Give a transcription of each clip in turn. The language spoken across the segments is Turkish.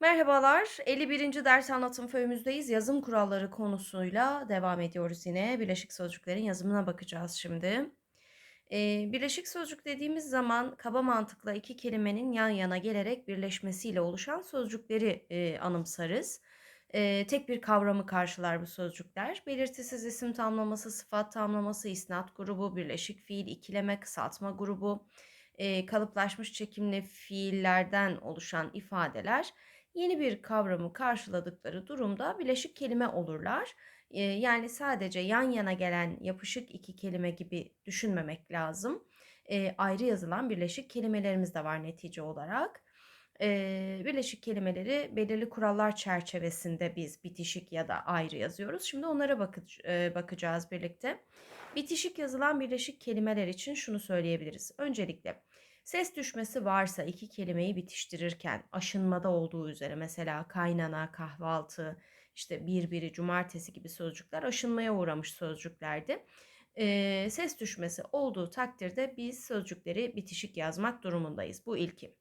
Merhabalar, 51. ders anlatım föyümüzdeyiz. Yazım kuralları konusuyla devam ediyoruz yine. Birleşik sözcüklerin yazımına bakacağız şimdi. Ee, birleşik sözcük dediğimiz zaman kaba mantıkla iki kelimenin yan yana gelerek birleşmesiyle oluşan sözcükleri e, anımsarız. Ee, tek bir kavramı karşılar bu sözcükler. Belirtisiz isim tamlaması, sıfat tamlaması, isnat grubu, birleşik fiil, ikileme, kısaltma grubu, e, kalıplaşmış çekimli fiillerden oluşan ifadeler yeni bir kavramı karşıladıkları durumda bileşik kelime olurlar. Yani sadece yan yana gelen yapışık iki kelime gibi düşünmemek lazım. Ayrı yazılan birleşik kelimelerimiz de var netice olarak. Birleşik kelimeleri belirli kurallar çerçevesinde biz bitişik ya da ayrı yazıyoruz. Şimdi onlara bakacağız birlikte. Bitişik yazılan birleşik kelimeler için şunu söyleyebiliriz. Öncelikle Ses düşmesi varsa iki kelimeyi bitiştirirken aşınmada olduğu üzere mesela kaynana, kahvaltı, işte birbiri, cumartesi gibi sözcükler aşınmaya uğramış sözcüklerdi. Eee, ses düşmesi olduğu takdirde biz sözcükleri bitişik yazmak durumundayız. Bu ilki.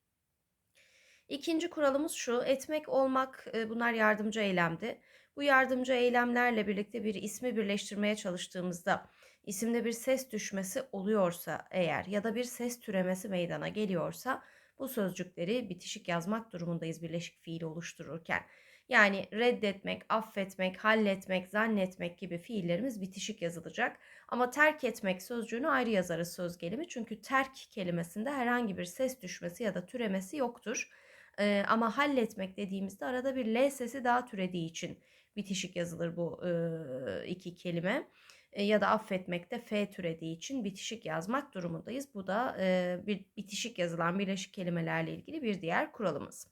İkinci kuralımız şu, etmek, olmak e, bunlar yardımcı eylemdi. Bu yardımcı eylemlerle birlikte bir ismi birleştirmeye çalıştığımızda isimde bir ses düşmesi oluyorsa eğer ya da bir ses türemesi meydana geliyorsa bu sözcükleri bitişik yazmak durumundayız birleşik fiil oluştururken. Yani reddetmek, affetmek, halletmek, zannetmek gibi fiillerimiz bitişik yazılacak. Ama terk etmek sözcüğünü ayrı yazarız söz gelimi. Çünkü terk kelimesinde herhangi bir ses düşmesi ya da türemesi yoktur. Eee, ama halletmek dediğimizde arada bir L sesi daha türediği için bitişik yazılır bu eee, iki kelime. E, ya da affetmek de F türediği için bitişik yazmak durumundayız. Bu da eee, bir bitişik yazılan birleşik kelimelerle ilgili bir diğer kuralımız.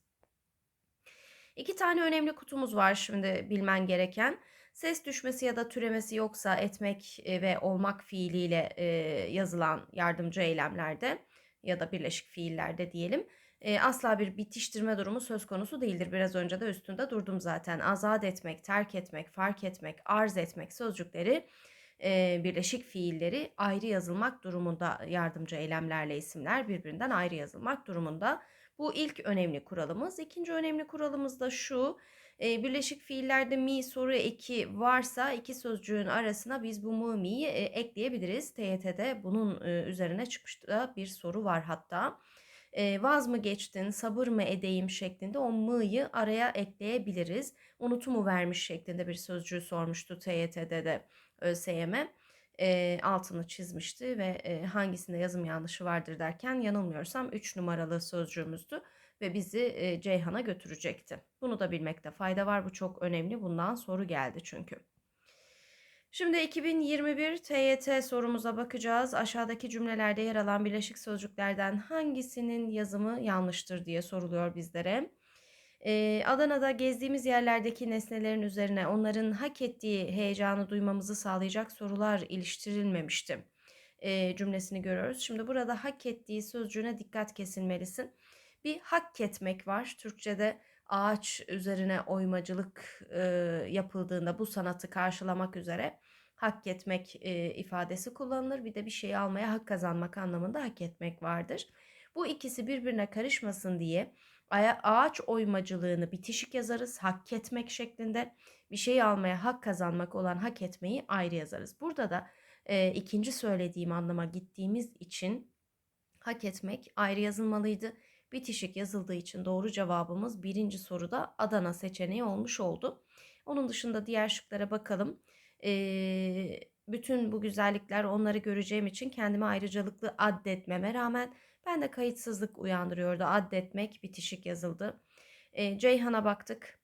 İki tane önemli kutumuz var şimdi bilmen gereken. Ses düşmesi ya da türemesi yoksa etmek e, ve olmak fiiliyle e, yazılan yardımcı eylemlerde ya da birleşik fiillerde diyelim e, asla bir bitiştirme durumu söz konusu değildir. Biraz önce de üstünde durdum zaten. Azat etmek, terk etmek, fark etmek, arz etmek sözcükleri e, birleşik fiilleri ayrı yazılmak durumunda yardımcı eylemlerle isimler birbirinden ayrı yazılmak durumunda. Bu ilk önemli kuralımız. İkinci önemli kuralımız da şu. E, birleşik fiillerde mi soru eki varsa iki sözcüğün arasına biz bu mı mi'yi e, ekleyebiliriz. TYT'de bunun e, üzerine çıkmıştı bir soru var hatta. E, vaz mı geçtin, sabır mı edeyim şeklinde o mı'yı araya ekleyebiliriz. Unutumu vermiş şeklinde bir sözcüğü sormuştu TYT'de de ÖSYM e, altını çizmişti ve e, hangisinde yazım yanlışı vardır derken yanılmıyorsam 3 numaralı sözcüğümüzdü ve bizi e, Ceyhan'a götürecekti. Bunu da bilmekte fayda var. Bu çok önemli. Bundan soru geldi çünkü. Şimdi 2021 TYT sorumuza bakacağız. Aşağıdaki cümlelerde yer alan birleşik sözcüklerden hangisinin yazımı yanlıştır diye soruluyor bizlere. Adana'da gezdiğimiz yerlerdeki nesnelerin üzerine onların hak ettiği heyecanı duymamızı sağlayacak sorular iliştirilmemişti cümlesini görüyoruz. Şimdi burada hak ettiği sözcüğüne dikkat kesilmelisin. Bir hak etmek var. Türkçe'de ağaç üzerine oymacılık yapıldığında bu sanatı karşılamak üzere hak etmek ifadesi kullanılır. Bir de bir şeyi almaya hak kazanmak anlamında hak etmek vardır. Bu ikisi birbirine karışmasın diye ağaç oymacılığını bitişik yazarız. Hak etmek şeklinde bir şeyi almaya hak kazanmak olan hak etmeyi ayrı yazarız. Burada da e, ikinci söylediğim anlama gittiğimiz için hak etmek ayrı yazılmalıydı. Bitişik yazıldığı için doğru cevabımız birinci soruda Adana seçeneği olmuş oldu. Onun dışında diğer şıklara bakalım. Ee, bütün bu güzellikler onları göreceğim için kendime ayrıcalıklı addetmeme rağmen ben de kayıtsızlık uyandırıyordu. Addetmek bitişik yazıldı. Ee, Ceyhan'a baktık.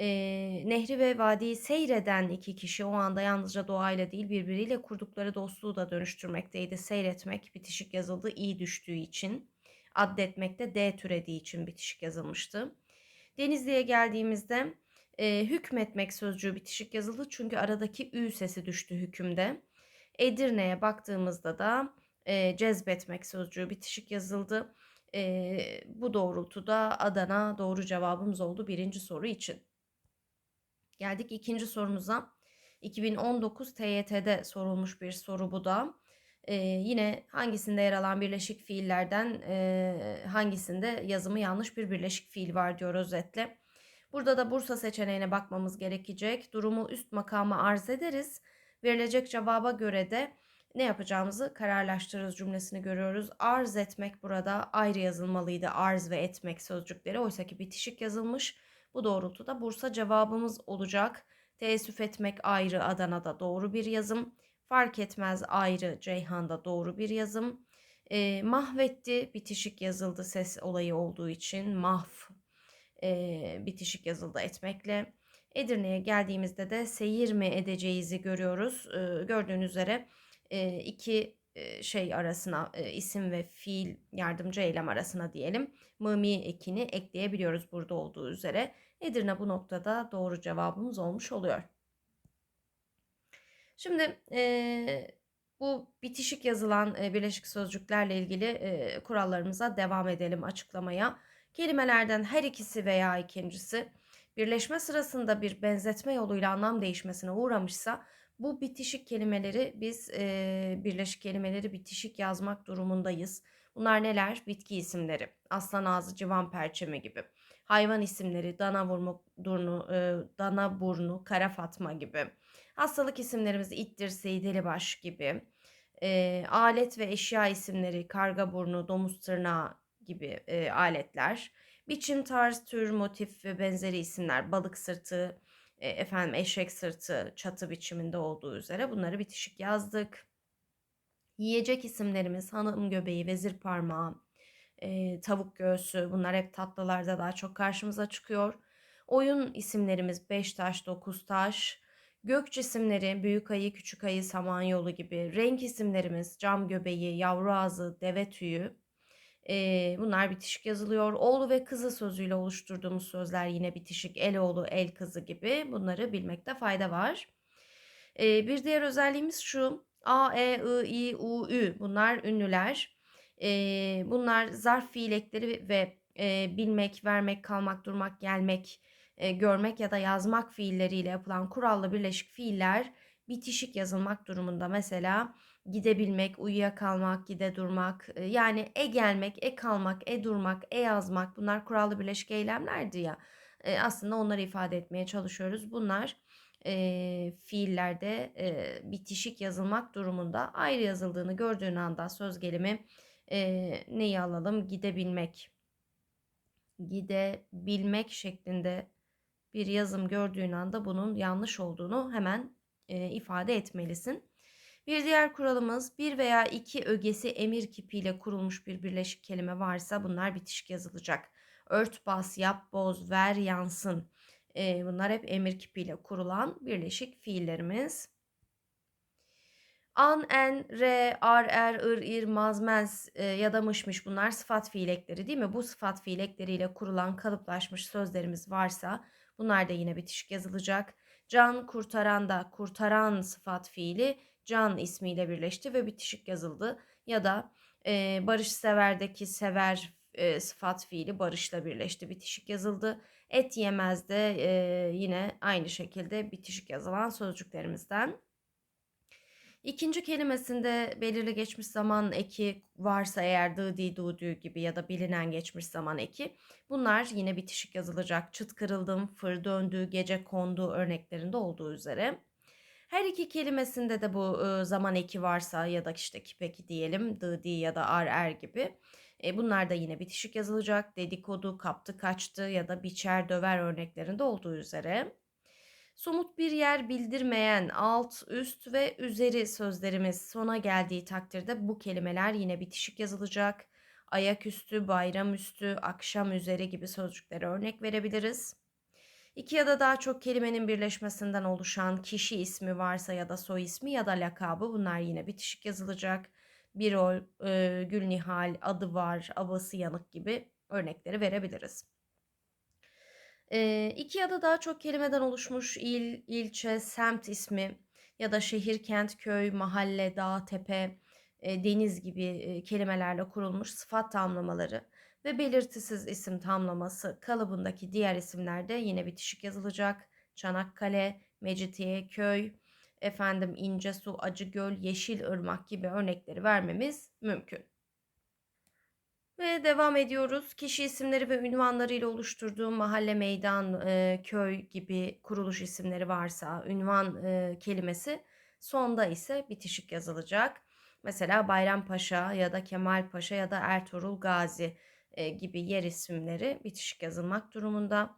Ee, nehri ve vadiyi seyreden iki kişi o anda yalnızca doğayla değil birbiriyle kurdukları dostluğu da dönüştürmekteydi. Seyretmek bitişik yazıldı iyi düştüğü için. Addetmek de D türediği için bitişik yazılmıştı. Denizli'ye geldiğimizde e, hükmetmek sözcüğü bitişik yazıldı çünkü aradaki ü sesi düştü hükümde. Edirne'ye baktığımızda da e, cezbetmek sözcüğü bitişik yazıldı. E, bu doğrultuda Adana doğru cevabımız oldu birinci soru için. Geldik ikinci sorumuza. 2019 TYT'de sorulmuş bir soru bu da. Ee, yine hangisinde yer alan birleşik fiillerden e, hangisinde yazımı yanlış bir birleşik fiil var diyor özetle. Burada da Bursa seçeneğine bakmamız gerekecek. Durumu üst makama arz ederiz. Verilecek cevaba göre de ne yapacağımızı kararlaştırırız cümlesini görüyoruz. Arz etmek burada ayrı yazılmalıydı. Arz ve etmek sözcükleri. Oysa ki bitişik yazılmış. Bu doğrultuda Bursa cevabımız olacak. Teessüf etmek ayrı Adana'da doğru bir yazım. Fark etmez ayrı Ceyhan'da doğru bir yazım. E, mahvetti bitişik yazıldı ses olayı olduğu için mahv e, bitişik yazıldı etmekle. Edirne'ye geldiğimizde de seyir mi edeceğizi görüyoruz. E, gördüğünüz üzere e, iki şey arasına isim ve fiil yardımcı eylem arasına diyelim mımi ekini ekleyebiliyoruz burada olduğu üzere. Edirne bu noktada doğru cevabımız olmuş oluyor. Şimdi e, bu bitişik yazılan e, birleşik sözcüklerle ilgili e, kurallarımıza devam edelim açıklamaya. Kelimelerden her ikisi veya ikincisi birleşme sırasında bir benzetme yoluyla anlam değişmesine uğramışsa bu bitişik kelimeleri biz e, birleşik kelimeleri bitişik yazmak durumundayız. Bunlar neler? Bitki isimleri. Aslan ağzı, civan perçemi gibi. Hayvan isimleri, dana burnu, durnu, e, dana burnu, kara fatma gibi. Hastalık isimlerimiz ittir, seydelibaş gibi. E, alet ve eşya isimleri, karga burnu, domuz tırnağı gibi e, aletler. Biçim, tarz, tür, motif ve benzeri isimler, balık sırtı, e, efendim eşek sırtı, çatı biçiminde olduğu üzere bunları bitişik yazdık. Yiyecek isimlerimiz hanım göbeği, vezir parmağı, e, tavuk göğsü bunlar hep tatlılarda daha çok karşımıza çıkıyor. Oyun isimlerimiz beş taş, dokuz taş. Gök cisimleri büyük ayı, küçük ayı, samanyolu gibi. Renk isimlerimiz cam göbeği, yavru ağzı, deve tüyü. E, bunlar bitişik yazılıyor. Oğlu ve kızı sözüyle oluşturduğumuz sözler yine bitişik. El oğlu, el kızı gibi. Bunları bilmekte fayda var. E, bir diğer özelliğimiz şu. A, E, I, I, U, Ü bunlar ünlüler. E, bunlar zarf fiil ekleri ve e, bilmek, vermek, kalmak, durmak, gelmek, e, görmek ya da yazmak fiilleriyle yapılan kurallı birleşik fiiller bitişik yazılmak durumunda. Mesela gidebilmek, uyuyakalmak, gide durmak, e, yani e gelmek, e kalmak, e durmak, e yazmak bunlar kurallı birleşik eylemlerdi ya. E, aslında onları ifade etmeye çalışıyoruz. Bunlar e, fiillerde e, bitişik yazılmak durumunda ayrı yazıldığını gördüğün anda söz gelimi e, neyi alalım? Gidebilmek. Gidebilmek şeklinde bir yazım gördüğün anda bunun yanlış olduğunu hemen e, ifade etmelisin. Bir diğer kuralımız bir veya iki ögesi emir kipiyle kurulmuş bir birleşik kelime varsa bunlar bitişik yazılacak. Ört, bas, yap, boz, ver, yansın. E, bunlar hep emir kipiyle kurulan birleşik fiillerimiz. An, en, re, ar, er, ır, ir, mazmez e, ya da mışmış bunlar sıfat fiil ekleri değil mi? Bu sıfat fiil ekleriyle kurulan kalıplaşmış sözlerimiz varsa bunlar da yine bitişik yazılacak. Can kurtaran da kurtaran sıfat fiili can ismiyle birleşti ve bitişik yazıldı. Ya da e, barış severdeki sever e, sıfat fiili barışla birleşti bitişik yazıldı. Et yemez de e, yine aynı şekilde bitişik yazılan sözcüklerimizden. İkinci kelimesinde belirli geçmiş zaman eki varsa eğer dı di du dü gibi ya da bilinen geçmiş zaman eki bunlar yine bitişik yazılacak. Çıt kırıldım, fır döndü, gece kondu örneklerinde olduğu üzere. Her iki kelimesinde de bu zaman eki varsa ya da işte kipeki diyelim dı di ya da ar er gibi. E, bunlar da yine bitişik yazılacak. Dedikodu, kaptı, kaçtı ya da biçer, döver örneklerinde olduğu üzere. Somut bir yer bildirmeyen alt, üst ve üzeri sözlerimiz sona geldiği takdirde bu kelimeler yine bitişik yazılacak. Ayaküstü, bayramüstü, akşam üzeri gibi sözcüklere örnek verebiliriz. İki ya da daha çok kelimenin birleşmesinden oluşan kişi ismi varsa ya da soy ismi ya da lakabı bunlar yine bitişik yazılacak. Birol, e, Gülnihal, adı var, abası yanık gibi örnekleri verebiliriz. E, iki ya da daha çok kelimeden oluşmuş il, ilçe, semt ismi ya da şehir, kent, köy, mahalle, dağ, tepe, e, deniz gibi e, kelimelerle kurulmuş sıfat tamlamaları ve belirtisiz isim tamlaması kalıbındaki diğer isimlerde yine bitişik yazılacak. Çanakkale, Mecidiye, köy, efendim İncesu, Acıgöl, Yeşil Irmak gibi örnekleri vermemiz mümkün. Ve devam ediyoruz. Kişi isimleri ve ünvanlarıyla oluşturduğum mahalle, meydan, eee, köy gibi kuruluş isimleri varsa ünvan, eee, kelimesi sonda ise bitişik yazılacak. Mesela Bayrampaşa ya da Kemalpaşa ya da Ertuğrul Gazi, gibi yer isimleri bitişik yazılmak durumunda.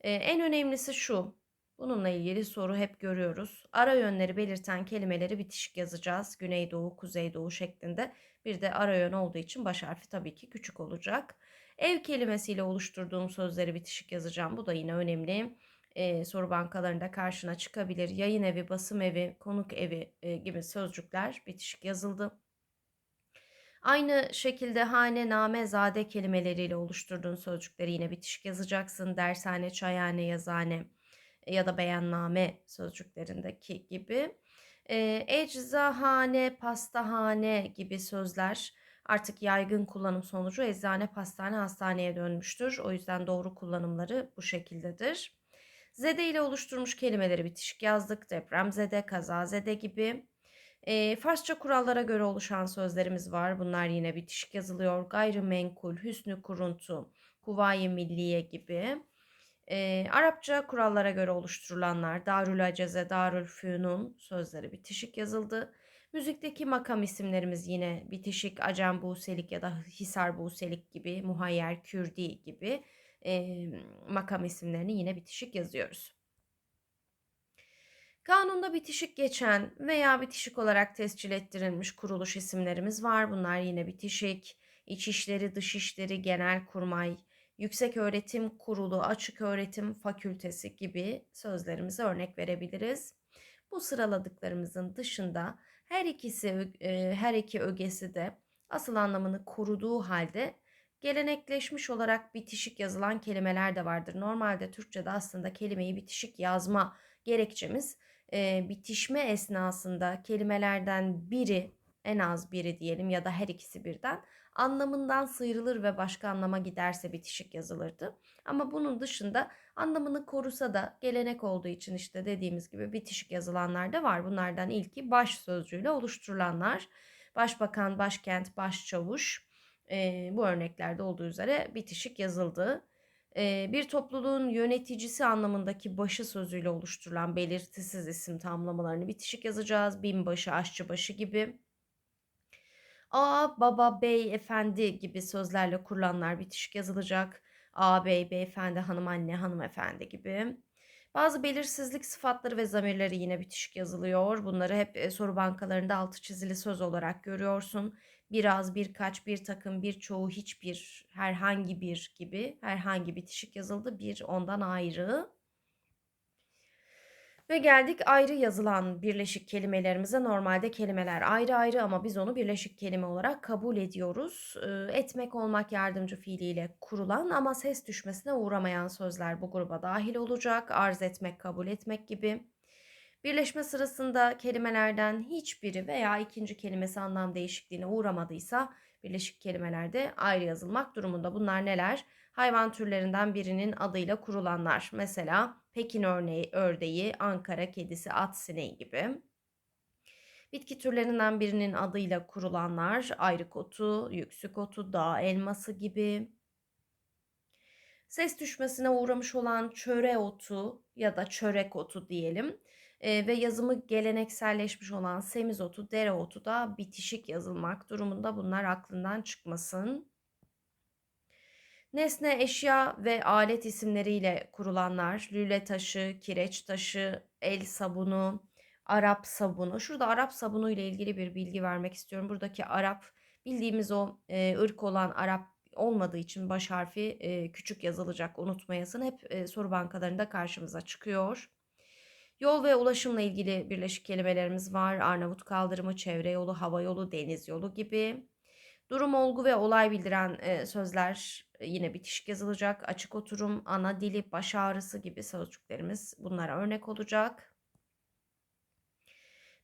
En önemlisi şu, bununla ilgili soru hep görüyoruz. Ara yönleri belirten kelimeleri bitişik yazacağız. Güneydoğu, kuzeydoğu şeklinde. Bir de ara yön olduğu için baş harfi tabii ki küçük olacak. Ev kelimesiyle oluşturduğum sözleri bitişik yazacağım. Bu da yine önemli. Eee, soru bankalarında karşına çıkabilir. Yayın evi, basım evi, konuk evi eee, gibi sözcükler bitişik yazıldı. Aynı şekilde hane, name, zade kelimeleriyle oluşturduğun sözcükleri yine bitişik yazacaksın. Dershane, çayhane, yazhane e, ya da beyanname sözcüklerindeki gibi. Eee, eczahane, pastahane gibi sözler artık yaygın kullanım sonucu eczane, pastane, hastaneye dönmüştür. O yüzden doğru kullanımları bu şekildedir. Zede ile oluşturmuş kelimeleri bitişik yazdık. Depremzede, kazazede gibi. Eee, Farsça kurallara göre oluşan sözlerimiz var. Bunlar yine bitişik yazılıyor. Gayrimenkul, hüsnü kuruntu, huvayi milliye gibi. Eee, Arapça kurallara göre oluşturulanlar Darül Aceze, Darül Fünun sözleri bitişik yazıldı. Müzikteki makam isimlerimiz yine bitişik, Acem Buselik ya da Hisar Buselik gibi, Muhayyer Kürdi gibi eee, makam isimlerini yine bitişik yazıyoruz. Kanunda bitişik geçen veya bitişik olarak tescil ettirilmiş kuruluş isimlerimiz var. Bunlar yine bitişik. İçişleri, Dışişleri, Genelkurmay, Yükseköğretim Kurulu, Açıköğretim Fakültesi gibi sözlerimize örnek verebiliriz. Bu sıraladıklarımızın dışında her ikisi e, her iki ögesi de asıl anlamını koruduğu halde gelenekleşmiş olarak bitişik yazılan kelimeler de vardır. Normalde Türkçe'de aslında kelimeyi bitişik yazma gerekçemiz e, bitişme esnasında kelimelerden biri en az biri diyelim ya da her ikisi birden anlamından sıyrılır ve başka anlama giderse bitişik yazılırdı. Ama bunun dışında anlamını korusa da gelenek olduğu için işte dediğimiz gibi bitişik yazılanlar da var. Bunlardan ilki baş sözcüğüyle oluşturulanlar. Başbakan, başkent, başçavuş e, bu örneklerde olduğu üzere bitişik yazıldı. Bir topluluğun yöneticisi anlamındaki başı sözüyle oluşturulan belirtisiz isim tamlamalarını bitişik yazacağız. Binbaşı, aşçıbaşı gibi. A, baba, bey, efendi gibi sözlerle kurulanlar bitişik yazılacak. A, bey, beyefendi, hanım, anne, hanımefendi gibi. Bazı belirsizlik sıfatları ve zamirleri yine bitişik yazılıyor. Bunları hep soru bankalarında altı çizili söz olarak görüyorsun. Biraz, birkaç, bir takım, birçoğu, hiçbir, herhangi bir gibi herhangi bitişik yazıldı. Bir ondan ayrı. Ve geldik ayrı yazılan birleşik kelimelerimize. Normalde kelimeler ayrı ayrı ama biz onu birleşik kelime olarak kabul ediyoruz. Ee, etmek olmak yardımcı fiiliyle kurulan ama ses düşmesine uğramayan sözler bu gruba dahil olacak. Arz etmek, kabul etmek gibi. Birleşme sırasında kelimelerden hiçbiri veya ikinci kelimesi anlam değişikliğine uğramadıysa birleşik kelimelerde ayrı yazılmak durumunda. Bunlar neler? Hayvan türlerinden birinin adıyla kurulanlar. Mesela Pekin örneği, ördeği, Ankara kedisi, at sineği gibi. Bitki türlerinden birinin adıyla kurulanlar ayrık otu, yüksük otu, dağ elması gibi. Ses düşmesine uğramış olan çöre otu ya da çörek otu diyelim e, ve yazımı gelenekselleşmiş olan semizotu, dereotu da bitişik yazılmak durumunda. Bunlar aklından çıkmasın. Nesne, eşya ve alet isimleriyle kurulanlar, lüle taşı, kireç taşı, el sabunu, Arap sabunu. Şurada Arap sabunu ile ilgili bir bilgi vermek istiyorum. Buradaki Arap bildiğimiz o e, ırk olan Arap olmadığı için baş harfi e, küçük yazılacak unutmayasın. Hep e, soru bankalarında karşımıza çıkıyor. Yol ve ulaşımla ilgili birleşik kelimelerimiz var. Arnavut kaldırımı, çevre yolu, hava yolu, deniz yolu gibi. Durum, olgu ve olay bildiren e, sözler e, yine bitişik yazılacak. Açık oturum, ana dili, baş ağrısı gibi sözcüklerimiz bunlara örnek olacak.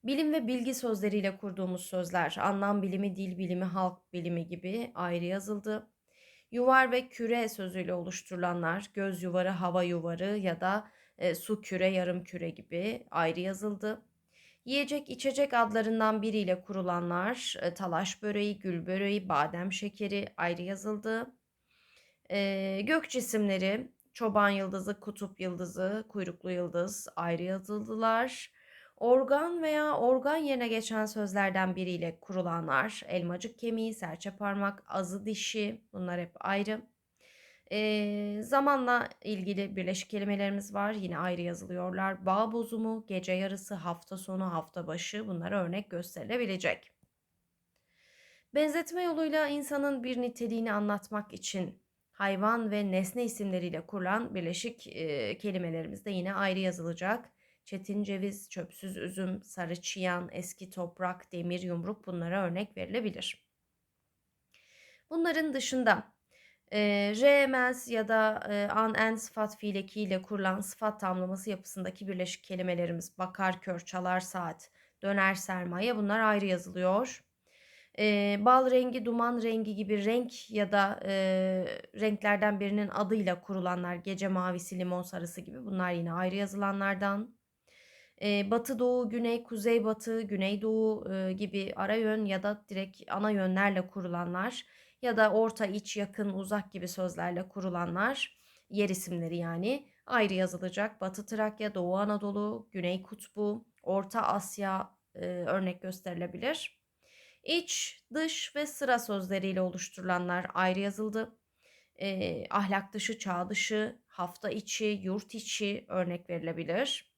Bilim ve bilgi sözleriyle kurduğumuz sözler, anlam bilimi, dil bilimi, halk bilimi gibi ayrı yazıldı. Yuvar ve küre sözüyle oluşturulanlar, göz yuvarı, hava yuvarı ya da e, su küre, yarım küre gibi ayrı yazıldı. Yiyecek, içecek adlarından biriyle kurulanlar, eee, talaş böreği, gül böreği, badem şekeri ayrı yazıldı. Eee, gök cisimleri, çoban yıldızı, kutup yıldızı, kuyruklu yıldız ayrı yazıldılar. Organ veya organ yerine geçen sözlerden biriyle kurulanlar, elmacık kemiği, serçe parmak, azı dişi bunlar hep ayrı. Eee, zamanla ilgili birleşik kelimelerimiz var. Yine ayrı yazılıyorlar. Bağ bozumu, gece yarısı, hafta sonu, hafta başı bunlar örnek gösterilebilecek. Benzetme yoluyla insanın bir niteliğini anlatmak için hayvan ve nesne isimleriyle kurulan birleşik e, kelimelerimiz de yine ayrı yazılacak. Çetin ceviz, çöpsüz üzüm, sarı çiyan, eski toprak, demir yumruk bunlara örnek verilebilir. Bunların dışında e, remez ya da e, an en sıfat fiil kurulan sıfat tamlaması yapısındaki birleşik kelimelerimiz bakar kör, çalar saat, döner sermaye bunlar ayrı yazılıyor. E, bal rengi, duman rengi gibi renk ya da e, renklerden birinin adıyla kurulanlar gece mavisi, limon sarısı gibi bunlar yine ayrı yazılanlardan. E, batı, doğu, güney, kuzey, batı, güneydoğu e, gibi ara yön ya da direkt ana yönlerle kurulanlar ya da orta, iç, yakın, uzak gibi sözlerle kurulanlar yer isimleri yani ayrı yazılacak. Batı Trakya, Doğu Anadolu, Güney Kutbu, Orta Asya e, örnek gösterilebilir. İç, dış ve sıra sözleriyle oluşturulanlar ayrı yazıldı. E, ahlak dışı, çağ dışı, hafta içi, yurt içi örnek verilebilir.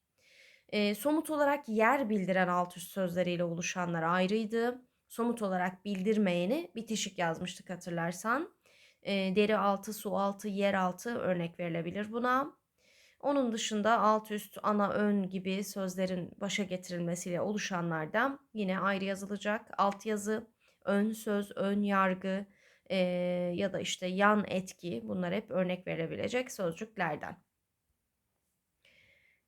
E, somut olarak yer bildiren alt üst sözleriyle oluşanlar ayrıydı. Somut olarak bildirmeyeni bitişik yazmıştık hatırlarsan. E, deri altı, su altı, yer altı örnek verilebilir buna. Onun dışında alt üst, ana ön gibi sözlerin başa getirilmesiyle oluşanlardan yine ayrı yazılacak. Alt yazı, ön söz, ön yargı e, ya da işte yan etki bunlar hep örnek verebilecek sözcüklerden.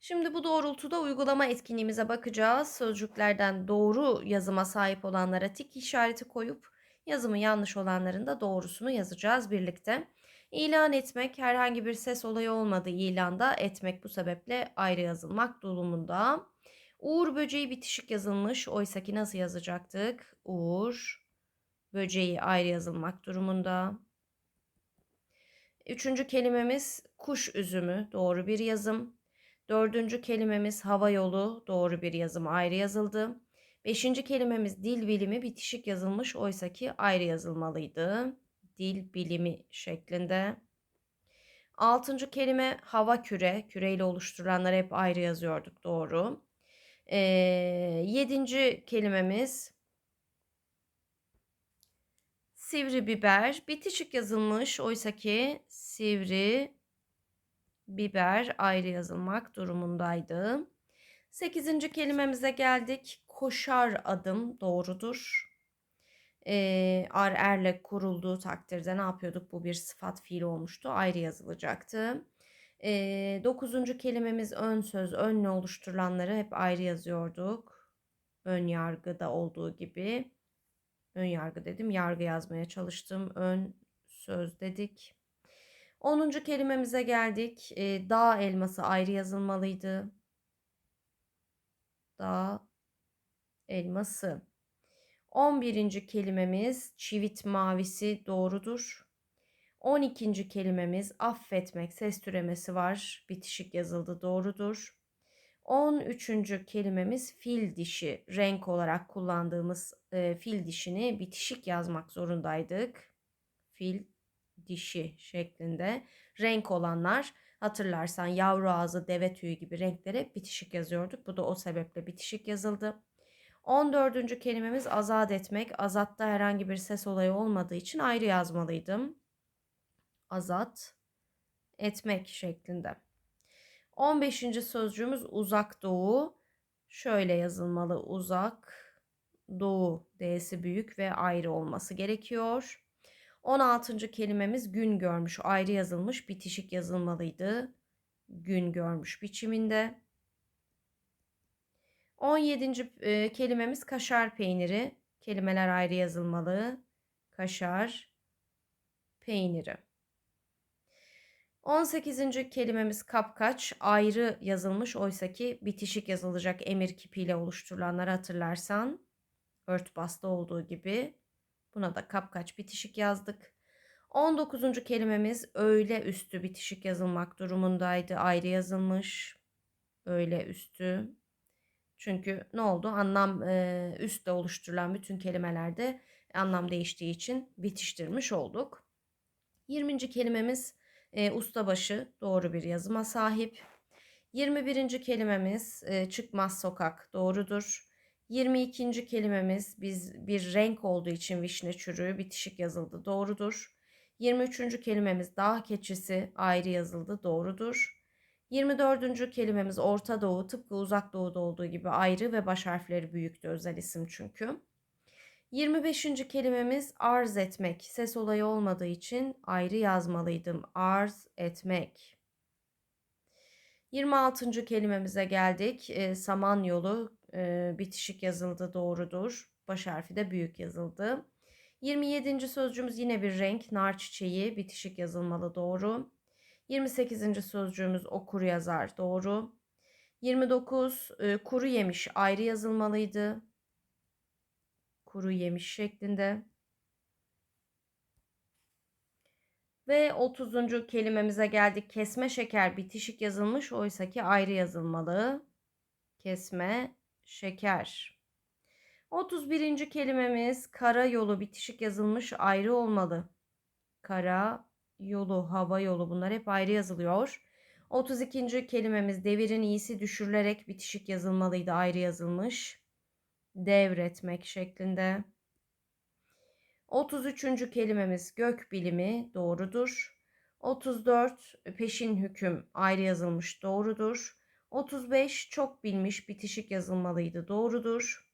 Şimdi bu doğrultuda uygulama etkinliğimize bakacağız. Sözcüklerden doğru yazıma sahip olanlara tik işareti koyup yazımı yanlış olanların da doğrusunu yazacağız birlikte. İlan etmek herhangi bir ses olayı olmadığı ilanda etmek bu sebeple ayrı yazılmak durumunda. Uğur böceği bitişik yazılmış. Oysa ki nasıl yazacaktık? Uğur böceği ayrı yazılmak durumunda. Üçüncü kelimemiz kuş üzümü doğru bir yazım. Dördüncü kelimemiz hava yolu doğru bir yazım ayrı yazıldı. Beşinci kelimemiz dil bilimi bitişik yazılmış oysa ki ayrı yazılmalıydı. Dil bilimi şeklinde. Altıncı kelime hava küre. Küreyle oluşturulanları hep ayrı yazıyorduk doğru. Ee, yedinci kelimemiz sivri biber. Bitişik yazılmış oysa ki sivri biber ayrı yazılmak durumundaydı. Sekizinci kelimemize geldik. Koşar adım doğrudur. Ee, ar erle kurulduğu takdirde ne yapıyorduk? Bu bir sıfat fiil olmuştu. Ayrı yazılacaktı. Ee, dokuzuncu kelimemiz ön söz. Önle oluşturulanları hep ayrı yazıyorduk. Ön yargıda olduğu gibi. Ön yargı dedim. Yargı yazmaya çalıştım. Ön söz dedik. 10. kelimemize geldik. E, dağ elması ayrı yazılmalıydı. Dağ elması. 11. kelimemiz çivit mavisi doğrudur. 12. kelimemiz affetmek ses türemesi var. Bitişik yazıldı doğrudur. 13. kelimemiz fil dişi. Renk olarak kullandığımız e, fil dişini bitişik yazmak zorundaydık. Fil dişi şeklinde renk olanlar hatırlarsan yavru ağzı, deve tüyü gibi renklere bitişik yazıyorduk. Bu da o sebeple bitişik yazıldı. 14. kelimemiz azat etmek. Azatta herhangi bir ses olayı olmadığı için ayrı yazmalıydım. Azat etmek şeklinde. 15. sözcüğümüz uzak doğu. Şöyle yazılmalı uzak doğu D'si büyük ve ayrı olması gerekiyor. 16. kelimemiz gün görmüş ayrı yazılmış bitişik yazılmalıydı. Gün görmüş biçiminde. 17. E, kelimemiz kaşar peyniri. Kelimeler ayrı yazılmalı. Kaşar peyniri. 18. kelimemiz kapkaç. Ayrı yazılmış oysaki bitişik yazılacak emir kipiyle oluşturulanları hatırlarsan. Örtbas'ta olduğu gibi. Buna da kapkaç bitişik yazdık. 19. kelimemiz öğle üstü bitişik yazılmak durumundaydı. Ayrı yazılmış. Öğle üstü. Çünkü ne oldu? Anlam e, üstle oluşturulan bütün kelimelerde anlam değiştiği için bitiştirmiş olduk. 20. kelimemiz e, ustabaşı doğru bir yazıma sahip. 21. kelimemiz e, çıkmaz sokak doğrudur. 22. kelimemiz biz bir renk olduğu için vişne çürüğü bitişik yazıldı doğrudur. 23. kelimemiz dağ keçisi ayrı yazıldı doğrudur. 24. kelimemiz Orta Doğu tıpkı Uzak Doğu'da olduğu gibi ayrı ve baş harfleri büyüktü özel isim çünkü. 25. kelimemiz arz etmek. Ses olayı olmadığı için ayrı yazmalıydım. Arz etmek. 26. kelimemize geldik. E, Samanyolu bitişik yazıldı doğrudur. Baş harfi de büyük yazıldı. 27. sözcüğümüz yine bir renk. Nar çiçeği bitişik yazılmalı doğru. 28. sözcüğümüz okur yazar doğru. 29 e, kuru yemiş ayrı yazılmalıydı. Kuru yemiş şeklinde. Ve 30. kelimemize geldik. Kesme şeker bitişik yazılmış oysa ki ayrı yazılmalı. Kesme şeker. 31. kelimemiz kara yolu bitişik yazılmış ayrı olmalı. Kara yolu, hava yolu bunlar hep ayrı yazılıyor. 32. kelimemiz devirin iyisi düşürülerek bitişik yazılmalıydı ayrı yazılmış. Devretmek şeklinde. 33. kelimemiz gök bilimi doğrudur. 34 peşin hüküm ayrı yazılmış doğrudur. 35 çok bilmiş bitişik yazılmalıydı doğrudur.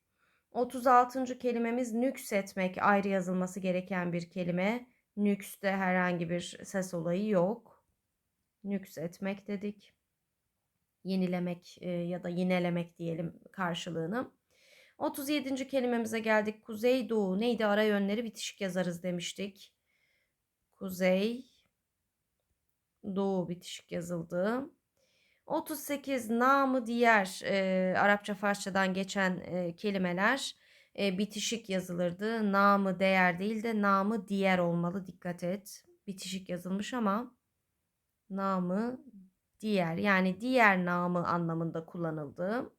36. kelimemiz nüksetmek ayrı yazılması gereken bir kelime. Nükste herhangi bir ses olayı yok. Nüksetmek dedik. Yenilemek e, ya da yinelemek diyelim karşılığını. 37. kelimemize geldik. Kuzey doğu neydi ara yönleri bitişik yazarız demiştik. Kuzey doğu bitişik yazıldı. 38 namı diğer e, Arapça Farsçadan geçen e, kelimeler e, bitişik yazılırdı. Namı değer değil de namı diğer olmalı dikkat et. Bitişik yazılmış ama namı diğer yani diğer namı anlamında kullanıldı.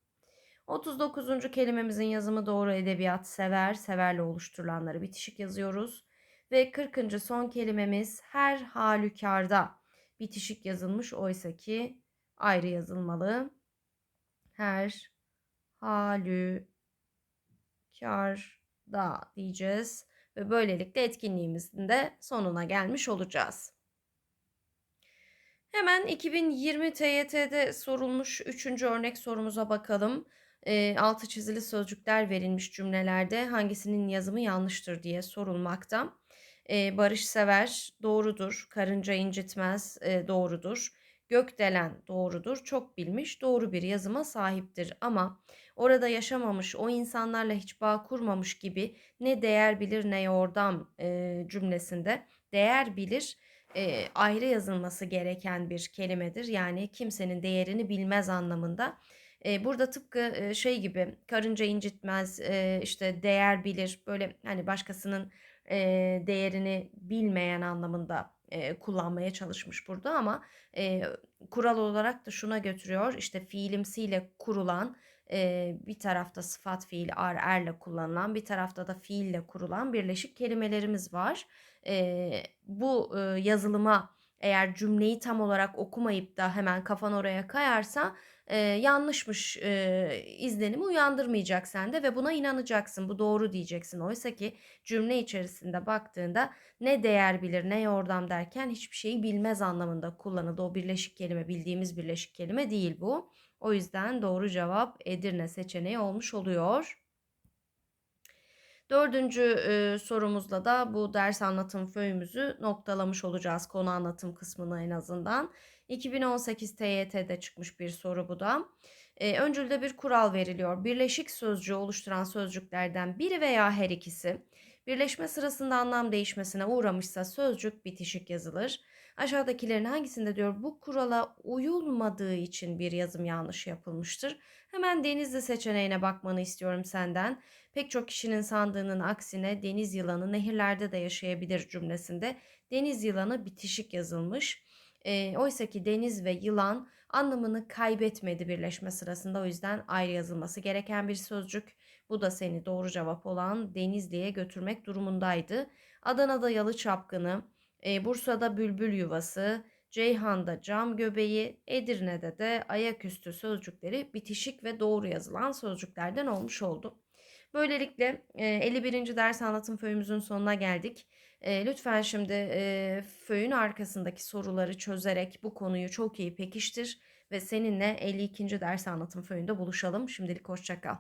39. kelimemizin yazımı doğru edebiyat sever, severle oluşturulanları bitişik yazıyoruz. Ve 40. son kelimemiz her halükarda bitişik yazılmış oysa ki ayrı yazılmalı. Her halükarda diyeceğiz ve böylelikle etkinliğimizin de sonuna gelmiş olacağız. Hemen 2020 TYT'de sorulmuş 3. örnek sorumuza bakalım. E, altı çizili sözcükler verilmiş cümlelerde hangisinin yazımı yanlıştır diye sorulmakta. E, barışsever doğrudur, karınca incitmez e, doğrudur. Gökdelen doğrudur, çok bilmiş, doğru bir yazıma sahiptir. Ama orada yaşamamış, o insanlarla hiç bağ kurmamış gibi ne değer bilir ne yordam e, cümlesinde değer bilir e, ayrı yazılması gereken bir kelimedir. Yani kimsenin değerini bilmez anlamında. E, burada tıpkı e, şey gibi karınca incitmez, e, işte değer bilir, böyle hani başkasının e, değerini bilmeyen anlamında e, kullanmaya çalışmış burada ama e, kural olarak da şuna götürüyor. İşte fiilimsiyle kurulan e, bir tarafta sıfat fiil ar erle kullanılan bir tarafta da fiille kurulan birleşik kelimelerimiz var. E, bu e, yazılıma eğer cümleyi tam olarak okumayıp da hemen kafan oraya kayarsa e, yanlışmış e, izlenimi uyandırmayacak sende ve buna inanacaksın. Bu doğru diyeceksin. Oysa ki cümle içerisinde baktığında ne değer bilir ne yordam derken hiçbir şeyi bilmez anlamında kullanıldı. O birleşik kelime bildiğimiz birleşik kelime değil bu. O yüzden doğru cevap Edirne seçeneği olmuş oluyor. Dördüncü e, sorumuzla da bu ders anlatım föyümüzü noktalamış olacağız. Konu anlatım kısmını en azından. 2018 TYT'de çıkmış bir soru bu da. E, öncülde bir kural veriliyor. Birleşik sözcüğü oluşturan sözcüklerden biri veya her ikisi Birleşme sırasında anlam değişmesine uğramışsa sözcük bitişik yazılır. Aşağıdakilerin hangisinde diyor bu kurala uyulmadığı için bir yazım yanlışı yapılmıştır. Hemen Denizli seçeneğine bakmanı istiyorum senden. Pek çok kişinin sandığının aksine deniz yılanı nehirlerde de yaşayabilir cümlesinde deniz yılanı bitişik yazılmış. E, Oysa ki deniz ve yılan anlamını kaybetmedi birleşme sırasında o yüzden ayrı yazılması gereken bir sözcük. Bu da seni doğru cevap olan Denizli'ye götürmek durumundaydı. Adana'da yalı çapkını, e, Bursa'da bülbül yuvası, Ceyhan'da cam göbeği, Edirne'de de ayaküstü sözcükleri bitişik ve doğru yazılan sözcüklerden olmuş oldu. Böylelikle e, 51. ders anlatım föyümüzün sonuna geldik. E, lütfen şimdi e, föyün arkasındaki soruları çözerek bu konuyu çok iyi pekiştir ve seninle 52. ders anlatım föyünde buluşalım. Şimdilik hoşça kal.